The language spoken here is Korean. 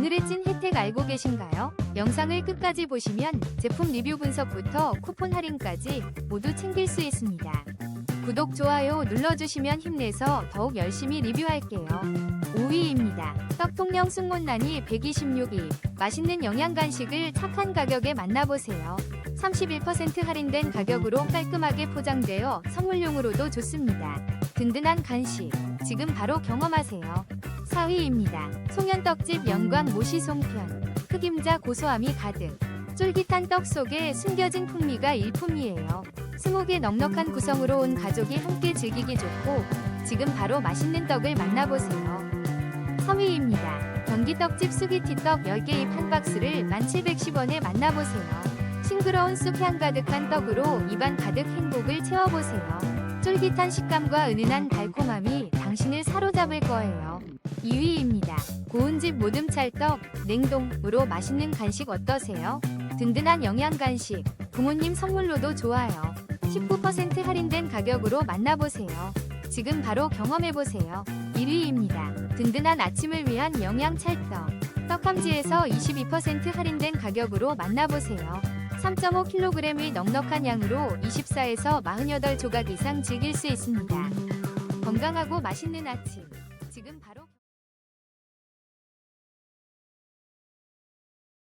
오늘의 찐 혜택 알고 계신가요? 영상을 끝까지 보시면 제품 리뷰 분석부터 쿠폰 할인까지 모두 챙길 수 있습니다. 구독, 좋아요 눌러주시면 힘내서 더욱 열심히 리뷰할게요. 5위입니다. 떡통령 승몬난이 126위. 맛있는 영양 간식을 착한 가격에 만나보세요. 31% 할인된 가격으로 깔끔하게 포장되어 선물용으로도 좋습니다. 든든한 간식. 지금 바로 경험하세요. 4위입니다. 송현떡집 영광 모시 송편. 흑임자 고소함이 가득. 쫄깃한 떡 속에 숨겨진 풍미가 일품이에요. 스목의 넉넉한 구성으로 온 가족이 함께 즐기기 좋고 지금 바로 맛있는 떡을 만나보세요. 3위입니다. 경기 떡집 수기티떡 10개 입 한 박스를 1710원에 만나보세요. 싱그러운 쑥향 가득한 떡으로 입안 가득 행복을 채워보세요. 쫄깃한 식감과 은은한 달콤함이 당신을 사로잡을 거예요. 2위입니다. 고운 집 모듬 찰떡 냉동으로 맛있는 간식 어떠세요? 든든한 영양 간식 부모님 선물로도 좋아요. 19% 할인된 가격으로 만나보세요. 지금 바로 경험해보세요. 1위입니다. 든든한 아침을 위한 영양 찰떡. 떡함지에서 22% 할인된 가격으로 만나보세요. 3.5kg의 넉넉한 양으로 24에서 48조각 이상 즐길 수 있습니다. 건강하고 맛있는 아침.